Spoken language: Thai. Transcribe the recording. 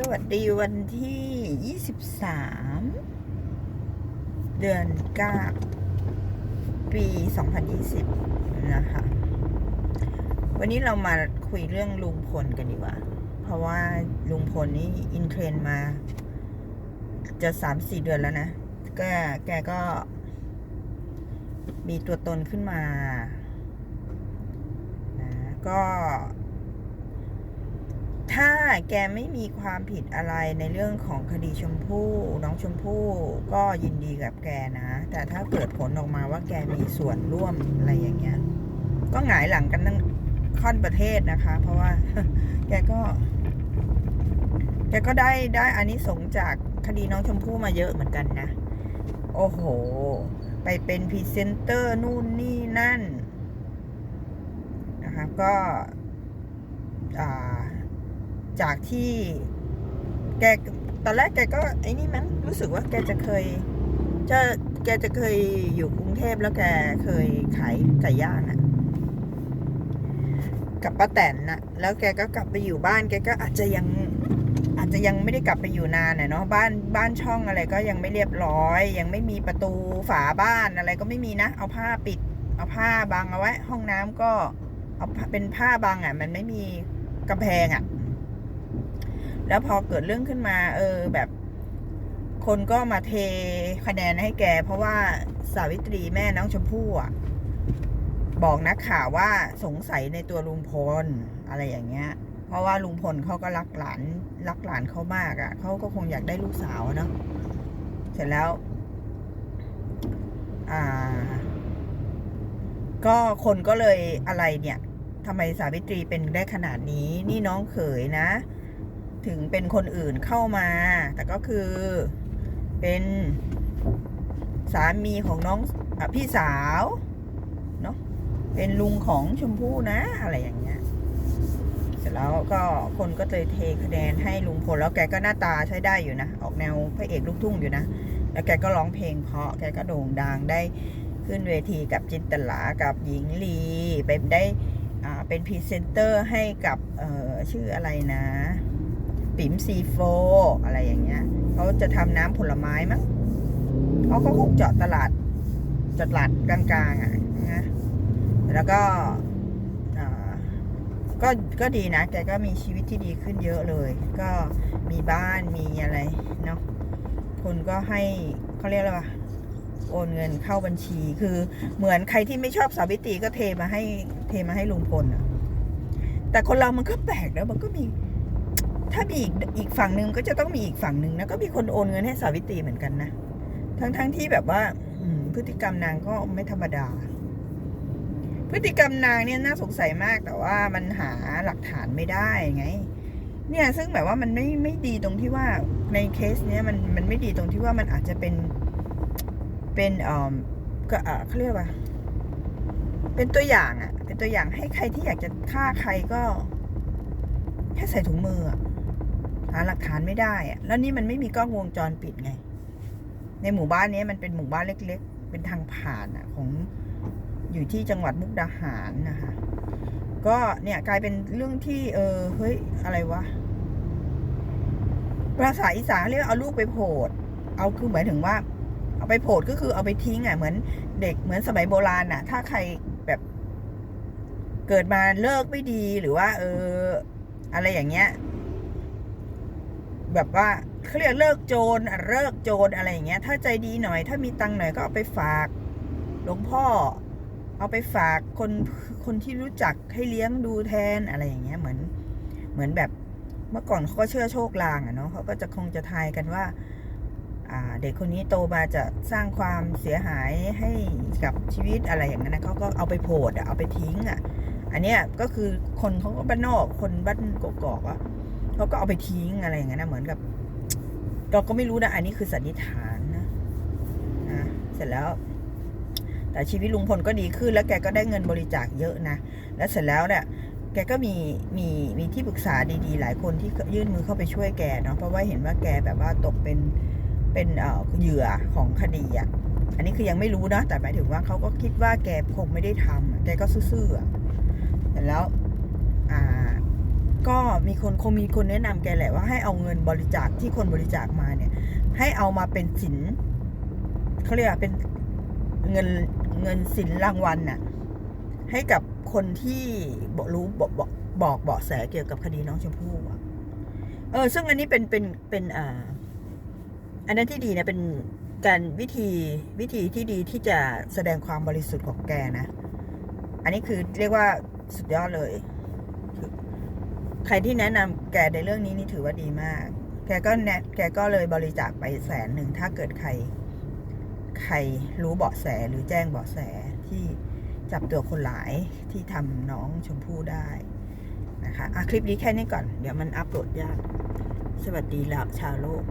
สวัสดีวันที่ 23 เดือน9ปี 2020 นะคะ วันนี้เรามาคุยเรื่องลุงพลกันดีกว่า เพราะว่าลุงพลนี่อินเทรนมา จะสามสี่เดือนแล้วนะ แกแกก็ มีตัวตนขึ้นมา นะ ก็ ถ้าแกไม่มีความผิดอะไรในเรื่องของคดีชมพู่น้องชมพู่ก็ยินดีกับแกนะ แต่ถ้าเกิดผลออกมาว่าแกมีส่วนร่วมอะไรอย่างเงี้ย ก็หงายหลังกันทั้งค่อนประเทศนะคะ เพราะว่า แกก็แกก็ได้ได้อานิสงส์จากคดีน้องชมพู่มาเยอะเหมือนกันนะ โอ้โห ไปเป็นพรีเซนเตอร์นู่นนี่นั่นนะคะก็อ่า จากที่แกตอนแรกแกก็ไอ้นี่มันรู้สึกว่าแกจะเคย จะแกจะเคยอยู่กรุงเทพแล้วแกเคยขายไก่ย่างอะกับป้าแตนน่ะ แล้วแกก็กลับไปอยู่บ้านแกก็อาจจะยังอาจจะยังไม่ได้กลับไปอยู่นานเนาะบ้านบ้านช่องอะไรก็ยังไม่เรียบร้อย ยังไม่มีประตูฝาบ้านอะไรก็ไม่มีนะ เอาผ้าปิด เอาผ้าบังเอาไว้ ห้องน้ำก็เอาเป็นผ้าบังอะ มันไม่มีกำแพงอะ แล้วพอเกิดเรื่องขึ้นมา เออแบบคนก็มาเทคะแนนให้แก เพราะว่าสาวิตรีแม่น้องชมพู่อะ บอกนักข่าวว่าสงสัยในตัวลุงพลอะไรอย่างเงี้ย เพราะว่าลุงพลเขาก็รักหลานรักหลานเขามากอะ่ะเขาก็คงอยากได้ลูกสาวเนาะเสร็จแล้ว อ่า ก็คนก็เลยอะไรเนี่ยทำไมสาวิตรีเป็นได้ขนาดนี้ นี่น้องเขยนะ ถึงเป็นคนอื่นเข้ามา แต่ก็คือเป็นสามีของน้องอพี่สาวเนาะเป็นลุงของชมพู่นะ อะไรอย่างเงี้ยเสร็จแล้วก็คนก็เลยเทคะแนนให้ลุงพลแล้วแกก็หน้าตาใช้ได้อยู่นะ ออกแนวพระเอกลูกทุ่งอยู่นะ แล้วแกก็ร้องเพลงเพราะแกก็โด่งดังได้ขึ้นเวทีกับจินตลากับหญิงลีไปได้เป็นพรีเซนเตอร์ให้กับชื่ออะไรนะ ปิ๋มซีโฟอะไรอย่างเงี้ยเขาจะทำน้ำผลไม้มั้งเขาก็คงเจาะตลาดจตลาดกลางๆอะนะแล้วก็อ่าก็ก็ดีนะแกก็มีชีวิตที่ดีขึ้นเยอะเลย ก็มีบ้านมีอะไรเนาะคนก็ให้เขาเรียกอะไรวะโอนเงินเข้าบัญชีคือเหมือนใครที่ไม่ชอบสาวิตรีก็เทมาให้เทมาให้ลุงพลอะแต่คนเรามันก็แปลกแล้วมันก็มี ถ้ามีอีกอีกฝั่งหนึ่งก็จะต้องมีอีกฝั่งหนึ่งนะก็มีคนโอนเงินให้สาวิตรีเหมือนกันนะทั้งทั้งที่แบบว่าพฤติกรรมนางก็ไม่ธรรมดา พฤติกรรมนางเนี่ยน่าสงสัยมากแต่ว่ามันหาหลักฐานไม่ได้ไง เนี่ยซึ่งแบบว่ามันไม่ไม่ดีตรงที่ว่าในเคสเนี้ยมันมันไม่ดีตรงที่ว่ามันอาจจะเป็นเป็นเอ่อก็เอ่อเขาเรียกว่า เป็นตัวอย่างอะเป็นตัวอย่างให้ใครที่อยากจะฆ่าใครก็ แค่ใส่ถุงมืออะ หาหลักฐานไม่ได้อะแล้วนี่มันไม่มีกล้องวงจรปิดไง ในหมู่บ้านนี้มันเป็นหมู่บ้านเล็ก ๆ เป็นทางผ่านอะของอยู่ที่จังหวัดมุกดาหารนะคะ ก็เนี่ยกลายเป็นเรื่องที่ เออเฮ้ยอะไรวะภาษาอีสานเรียกเอาลูกไปโผดเอาคือหมายถึงว่า เอาไปโผดก็คือเอาไปทิ้งอะเหมือนเด็กเหมือนสมัยโบราณอะ ถ้าใครแบบเกิดมาเลิกไม่ดีหรือว่า เออ อะไรอย่างเงี้ย แบบว่าเขาเรียกเลิกโจรเลิกโจรอะไรอย่างเงี้ย ถ้าใจดีหน่อย ถ้ามีตังค์หน่อยก็เอาไปฝากหลวงพ่อ เอาไปฝากคนคนที่รู้จักให้เลี้ยงดูแทนอะไรอย่างเงี้ยเหมือนเหมือนแบบเมื่อก่อนเขาก็เชื่อโชคลางอะเนาะเขาก็จะคงจะทายกันว่าอ่าเด็กคนนี้โตมาจะสร้างความเสียหายให้กับชีวิตอะไรอย่างนั้นนะเขาก็เอาไปโพดอะเอาไปทิ้งอะอันเนี้ยก็คือคนเขาก็บ้านนอกคนบ้านกอกๆอะ เขาก็เอาไปทิ้งอะไรอย่างนั้นนะเหมือนกับ เราก็ไม่รู้นะ อันนี้คือสันนิษฐานนะนะเสร็จแล้ว แต่ชีวิตลุงพลก็ดีขึ้น แล้วแกก็ได้เงินบริจาคเยอะนะ แล้วเสร็จแล้วเนี่ยแกก็มีมีมีที่ปรึกษาดีๆ หลายคนที่ยื่นมือเข้าไปช่วยแกเนาะเพราะว่าเห็นว่าแกแบบว่าตกเป็นเป็นเอ่อเหยื่อของคดีอะอันนี้คือยังไม่รู้นะแต่หมายถึงว่าเขาก็คิดว่าแกคงไม่ได้ทำแกก็ซื่อๆอะเสร็จแล้ว ก็มีคนคงมีคนแนะนำแกแหละว่าให้เอาเงินบริจาคที่คนบริจาคมาเนี่ย ให้เอามาเป็นสินเขาเรียกว่าเป็นเงินเงินสินรางวัลน่ะ ให้กับคนที่บอกรู้บอกบอกบอกเบาะแสเกี่ยวกับคดีน้องชมพู่อะเออ ซึ่งอันนี้เป็นเป็นเป็นอ่า อันนั้นที่ดีนะเป็นการวิธีวิธีที่ดีที่จะแสดงความบริสุทธิ์ของแกนะ อันนี้คือเรียกว่าสุดยอดเลย ใครที่แนะนำแกในเรื่องนี้นี่ถือว่าดีมาก แกก็แนแกก็เลยบริจาคไปแสนหนึ่งถ้าเกิดใคร ใครรู้เบาะแสหรือแจ้งเบาะแสที่จับตัวคนหลายที่ทำน้องชมพู่ได้นะคะอะคลิปนี้แค่นี้ก่อน เดี๋ยวมันอัปโหลดยาก สวัสดีแล้วชาวโลก